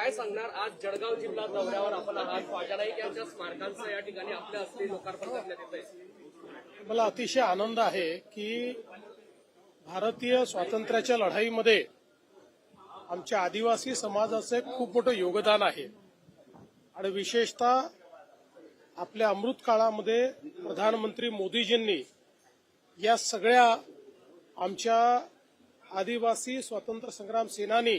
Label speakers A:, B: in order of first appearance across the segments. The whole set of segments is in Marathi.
A: काय सांगणार? आज जळगाव जिल्हा दौऱ्यावर आपण आहात. ख्वाजा नाईक यांच्या स्मारकांचं या ठिकाणी आपल्या हस्ते लोकार्पण करण्यात येत आहे
B: मला अतिशय आनंद आहे की भारतीय स्वातंत्र्याच्या लढाईमध्ये आमच्या आदिवासी समाजाचे खूप मोठं योगदान आहे. आणि विशेषतः आपल्या अमृत काळामध्ये प्रधानमंत्री मोदीजींनी या सगळ्या आमच्या आदिवासी स्वातंत्र्य संग्राम सेनानी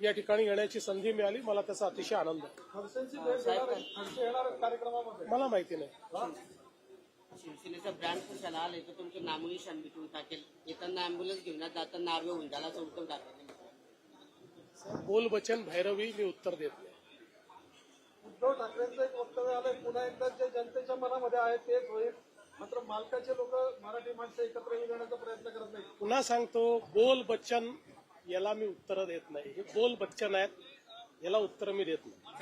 B: या ठिकाणी येण्याची संधी मिळाली. मला त्याचा अतिशय आनंद आहे. मला माहिती नाही.
C: शिवसेनेचा ब्रँड कशाला आलाय तर तुमचं नामोनिशान मिटून टाकेल. येताना अँब्युलन्स घेऊन जाताना होऊन झाला उलटून टाकेल
B: बोल बचन भैरवी मी उत्तर देत नाही.
D: उद्धव ठाकरेंचं एक वक्तव्य आलंय पुन्हा एकदा जे जनतेच्या मनामध्ये आहे तेच होईल. मात्र मालकाचे लोक मराठी माणसं एकत्र येण्याचा प्रयत्न करत नाही
B: पुन्हा सांगतो बोल बच्चन याला मी उत्तरं देत नाही. हे बोल बच्चन आहेत याला उत्तर मी देत नाही.